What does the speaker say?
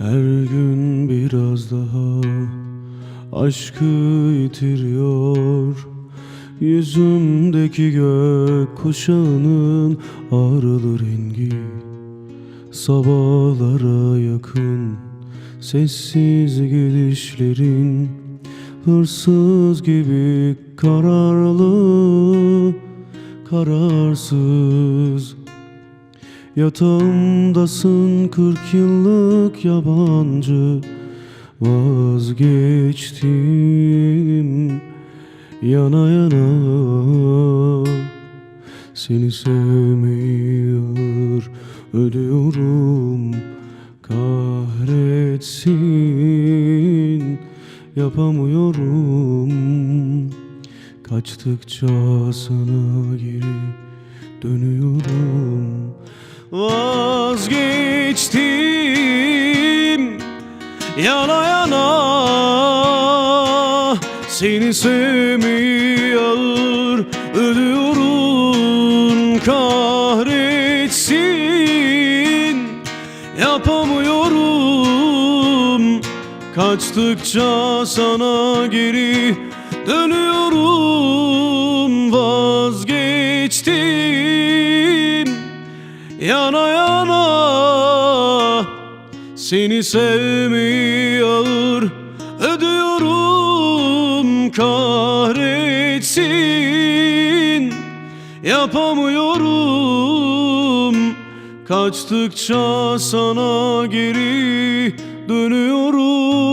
Her gün biraz daha aşkı yitiriyor. Yüzümdeki gök kuşağının ağrılı rengi Sabahlara yakın sessiz gidişlerin Hırsız gibi kararlı, kararsız Yatağımdasın kırk yıllık yabancı. Vazgeçtim yana yana. Seni sevmeyi ağır ödüyorum. Kahretsin yapamıyorum. Kaçtıkça sana geri dönüyorum Vazgeçtim yana yana. Seni sevmeyi ağır ödüyorum kahretsin. Yapamıyorum Kaçtıkça sana geri dönüyorum. Vazgeçtim yana yana Seni sevmeyi ağır ödüyorum kahretsin. Yapamıyorum Kaçtıkça sana geri dönüyorum